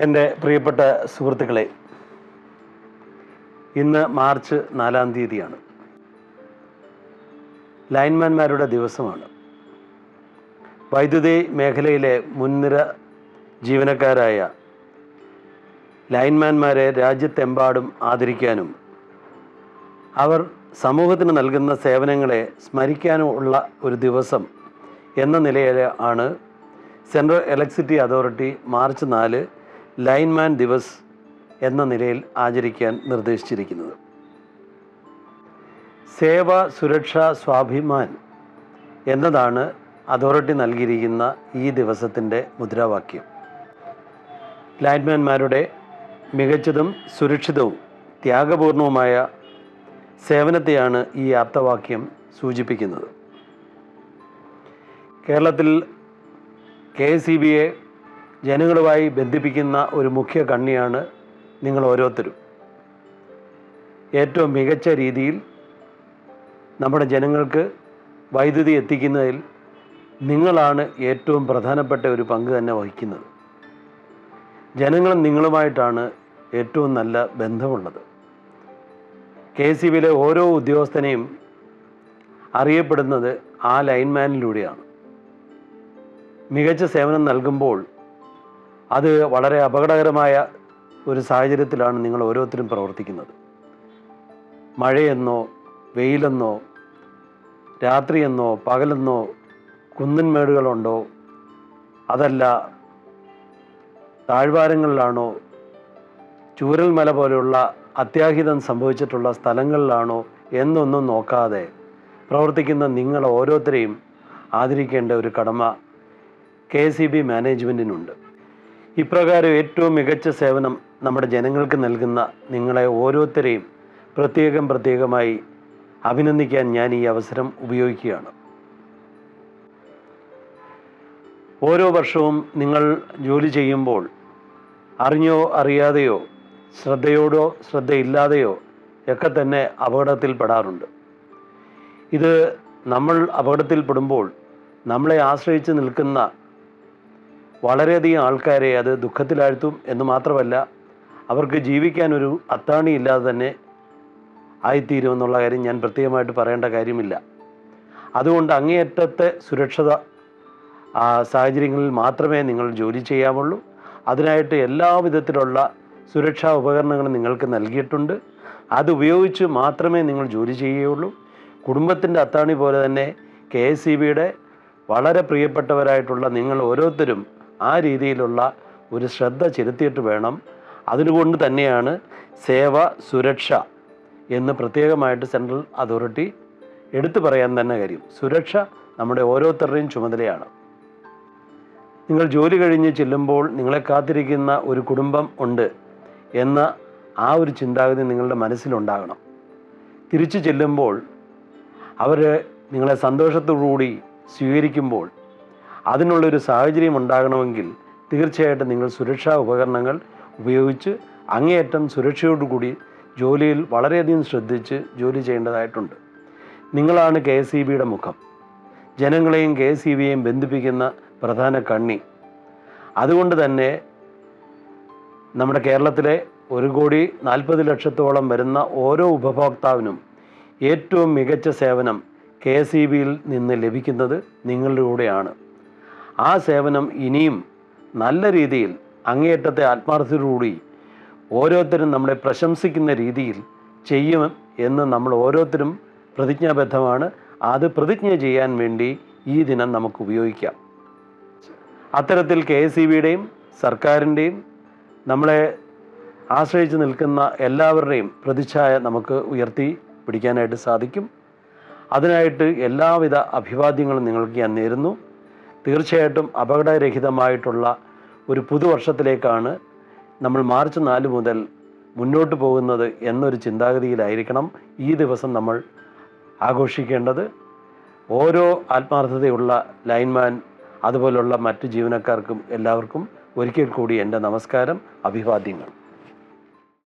എന്റെ പ്രിയപ്പെട്ട സുഹൃത്തുക്കളെ ഇന്ന് മാർച്ച് നാലാം തീയതിയാണ്. ലൈൻമാൻമാരുടെ ദിവസമാണ്. വൈദ്യുതി മേഖലയിലെ മുൻനിര ജീവനക്കാരായ ലൈൻമാൻമാരെ രാജ്യത്തെമ്പാടും ആദരിക്കാനും അവർ സമൂഹത്തിന് നൽകുന്ന സേവനങ്ങളെ സ്മരിക്കാനും ഉള്ള ഒരു ദിവസം എന്ന നിലയിൽ ആണ് സെൻട്രൽ ഇലക്ട്രിസിറ്റി അതോറിറ്റി മാർച്ച് നാല് ലൈൻമാൻ ദിവസ് എന്ന നിലയിൽ ആചരിക്കാൻ നിർദ്ദേശിച്ചിരിക്കുന്നത്. സേവ സുരക്ഷ സ്വാഭിമാൻ എന്നതാണ് അതോറിറ്റി നൽകിയിരിക്കുന്ന ഈ ദിവസത്തിന്റെ മുദ്രാവാക്യം. ലൈൻമാൻമാരുടെ മികച്ചതും സുരക്ഷിതവും ത്യാഗപൂർണവുമായ സേവനത്തെയാണ് ഈ ആപ്തവാക്യം സൂചിപ്പിക്കുന്നത്. കേരളത്തിൽ കെ എസ് സി ബിയെ ജനങ്ങളുമായി ബന്ധിപ്പിക്കുന്ന ഒരു മുഖ്യ കണ്ണിയാണ് നിങ്ങൾ ഓരോരുത്തരും. ഏറ്റവും മികച്ച രീതിയിൽ നമ്മുടെ ജനങ്ങൾക്ക് വൈദ്യുതി എത്തിക്കുന്നതിൽ നിങ്ങളാണ് ഏറ്റവും പ്രധാനപ്പെട്ട ഒരു പങ്ക് തന്നെ വഹിക്കുന്നത്. ജനങ്ങളും നിങ്ങളുമായിട്ടാണ് ഏറ്റവും നല്ല ബന്ധമുള്ളത്. കെ സി ബിയിലെ ഓരോ ഉദ്യോഗസ്ഥനെയും അറിയപ്പെടുന്നത് ആ ലൈൻമാനിലൂടെയാണ്. മികച്ച സേവനം നൽകുമ്പോൾ അത് വളരെ അപകടകരമായ ഒരു സാഹചര്യത്തിലാണ് നിങ്ങൾ ഓരോരുത്തരും പ്രവർത്തിക്കുന്നത്. മഴയെന്നോ വെയിലെന്നോ രാത്രിയെന്നോ പകലെന്നോ കുന്നൻമേടുകളുണ്ടോ അതല്ല താഴ്വാരങ്ങളിലാണോ ചൂരൽ മല പോലെയുള്ള അത്യാഹിതം സംഭവിച്ചിട്ടുള്ള സ്ഥലങ്ങളിലാണോ എന്നൊന്നും നോക്കാതെ പ്രവർത്തിക്കുന്ന നിങ്ങൾ ഓരോരുത്തരെയും ആദരിക്കേണ്ട ഒരു കടമ കെ സി ബി മാനേജ്മെന്റിനുണ്ട് ഇപ്രകാരം ഏറ്റവും മികച്ച സേവനം നമ്മുടെ ജനങ്ങൾക്ക് നൽകുന്ന നിങ്ങളെ ഓരോരുത്തരെയും പ്രത്യേകം പ്രത്യേകമായി അഭിനന്ദിക്കാൻ ഞാൻ ഈ അവസരം ഉപയോഗിക്കുകയാണ്. ഓരോ വർഷവും നിങ്ങൾ ജോലി ചെയ്യുമ്പോൾ അറിഞ്ഞോ അറിയാതെയോ ശ്രദ്ധയോടോ ശ്രദ്ധയില്ലാതെയോ ഒക്കെ തന്നെ അപകടത്തിൽപ്പെടാറുണ്ട് ഇത് നമ്മൾ അപകടത്തിൽപ്പെടുമ്പോൾ നമ്മളെ ആശ്രയിച്ച് നിൽക്കുന്ന വളരെയധികം ആൾക്കാരെ അത് ദുഃഖത്തിലാഴ്ത്തും എന്ന് മാത്രമല്ല അവർക്ക് ജീവിക്കാൻ ഒരു അത്താണി ഇല്ലാതെ തന്നെ ആയിത്തീരുമെന്നുള്ള കാര്യം ഞാൻ പ്രത്യേകമായിട്ട് പറയേണ്ട കാര്യമില്ല. അതുകൊണ്ട് അങ്ങേയറ്റത്തെ സുരക്ഷിത സാഹചര്യങ്ങളിൽ മാത്രമേ നിങ്ങൾ ജോലി ചെയ്യാവുള്ളൂ. അതിനായിട്ട് എല്ലാ വിധത്തിലുള്ള സുരക്ഷാ ഉപകരണങ്ങളും നിങ്ങൾക്ക് നൽകിയിട്ടുണ്ട്. അത് ഉപയോഗിച്ച് മാത്രമേ നിങ്ങൾ ജോലി ചെയ്യുകയുള്ളൂ. കുടുംബത്തിന്റെ അത്താണി പോലെ തന്നെ കെ എസ് വളരെ പ്രിയപ്പെട്ടവരായിട്ടുള്ള നിങ്ങൾ ഓരോരുത്തരും ആ രീതിയിലുള്ള ഒരു ശ്രദ്ധ ചെലുത്തിയിട്ട് വേണം. അതിനുകൊണ്ട് തന്നെയാണ് സേവ സുരക്ഷ എന്ന് പ്രത്യേകമായിട്ട് സെൻട്രൽ അതോറിറ്റി എടുത്തു പറയാൻ തന്നെ കാര്യം സുരക്ഷ നമ്മുടെ ഓരോരുത്തരുടെയും ചുമതലയാണ്. നിങ്ങൾ ജോലി കഴിഞ്ഞ് ചെല്ലുമ്പോൾ നിങ്ങളെ കാത്തിരിക്കുന്ന ഒരു കുടുംബം ഉണ്ട് എന്ന ആ ഒരു ചിന്താഗതി നിങ്ങളുടെ മനസ്സിലുണ്ടാകണം. തിരിച്ചു ചെല്ലുമ്പോൾ അവർ നിങ്ങളെ സന്തോഷത്തോടുകൂടി സ്വീകരിക്കുമ്പോൾ അതിനുള്ളൊരു സാഹചര്യം ഉണ്ടാകണമെങ്കിൽ തീർച്ചയായിട്ടും നിങ്ങൾ സുരക്ഷാ ഉപകരണങ്ങൾ ഉപയോഗിച്ച് അങ്ങേയറ്റം സുരക്ഷയോടുകൂടി ജോലിയിൽ വളരെയധികം ശ്രദ്ധിച്ച് ജോലി ചെയ്യേണ്ടതായിട്ടുണ്ട്. നിങ്ങളാണ് കെ എസ് ഇ ബിയുടെ മുഖം. ജനങ്ങളെയും കെ എസ് ഇ ബിയെയും ബന്ധിപ്പിക്കുന്ന പ്രധാന കണ്ണി. അതുകൊണ്ട് തന്നെ നമ്മുടെ കേരളത്തിലെ ഒരു കോടി നാൽപ്പത് ലക്ഷത്തോളം വരുന്ന ഓരോ ഉപഭോക്താവിനും ഏറ്റവും മികച്ച സേവനം കെ എസ് ഇ ബിയിൽ നിന്ന് ലഭിക്കുന്നത് നിങ്ങളിലൂടെയാണ് ആ സേവനം ഇനിയും നല്ല രീതിയിൽ അങ്ങേയറ്റത്തെ ആത്മാർത്ഥതയോടുകൂടി ഓരോരുത്തരും നമ്മളെ പ്രശംസിക്കുന്ന രീതിയിൽ ചെയ്യും എന്ന് നമ്മൾ ഓരോരുത്തരും പ്രതിജ്ഞാബദ്ധമാണ്. അത് പ്രതിജ്ഞ ചെയ്യാൻ വേണ്ടി ഈ ദിനം നമുക്ക് ഉപയോഗിക്കാം. അത്തരത്തിൽ കെ എസ് ബിയുടെയും സർക്കാരിന്റെയും നമ്മളെ ആശ്രയിച്ച് നിൽക്കുന്ന എല്ലാവരുടെയും പ്രതിച്ഛായ നമുക്ക് ഉയർത്തി പിടിക്കാനായിട്ട് സാധിക്കും. അതിനായിട്ട് എല്ലാവിധ അഭിവാദ്യങ്ങളും നിങ്ങൾക്ക് ഞാൻ നേരുന്നു. തീർച്ചയായിട്ടും അപകടരഹിതമായിട്ടുള്ള ഒരു പുതുവർഷത്തിലേക്കാണ് നമ്മൾ മാർച്ച് നാല് മുതൽ മുന്നോട്ട് പോകുന്നത് എന്നൊരു ചിന്താഗതിയിലായിരിക്കണം ഈ ദിവസം നമ്മൾ ആഘോഷിക്കേണ്ടത്. ഓരോ ആത്മാർത്ഥതയുള്ള ലൈൻമാൻ അതുപോലുള്ള മറ്റ് ജീവനക്കാർക്കും എല്ലാവർക്കും ഒരിക്കൽ കൂടി എന്റെ നമസ്കാരം അഭിവാദ്യങ്ങൾ.